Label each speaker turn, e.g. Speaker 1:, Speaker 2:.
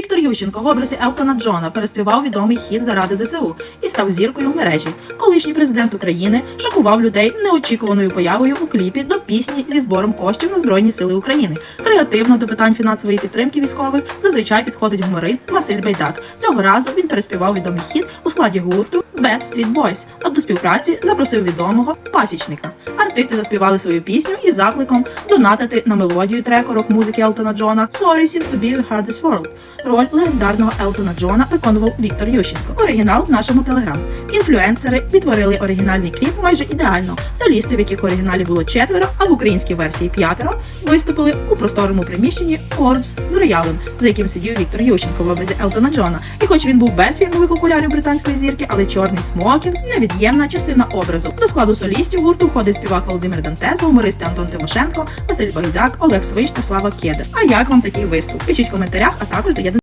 Speaker 1: Віктор Ющенко в образі Елтона Джона переспівав відомий хіт заради ЗСУ і став зіркою в мережі. Колишній президент України шокував людей неочікуваною появою у кліпі до пісні зі збором коштів на Збройні Сили України. Креативно до питань фінансової підтримки військових зазвичай підходить гуморист Василь Байдак. Цього разу він переспівав відомий хіт у складі гурту Bad Street Boys, а до співпраці запросив відомого пасічника. Артисти заспівали свою пісню із закликом донатити на мелодію треку рок-музики Елтона Джона «Sorry seems to be the hardest world». Роль легендарного Елтона Джона виконував Віктор Ющенко. Оригінал в нашому телеграм. Інфлюенсери відтворили оригінальний кліп майже ідеально. Солісти, в яких оригіналі було четверо, а в українській версії п'ятеро, виступили у просторому приміщенні Ордс з роялем, за яким сидів Віктор Ющенко в образі Елтона Джона. І хоч він був без фірмових окулярів британської зірки, але чорний смокінг невід'ємна частина образу. До складу солістів гурту входить співак Володимир Дантес, гумористи Антон Тимошенко, Василь Байдак, Олег Свищ та Слава Кедр. А як вам такий виступ? Пишіть в коментарях, а також доєднуйтесь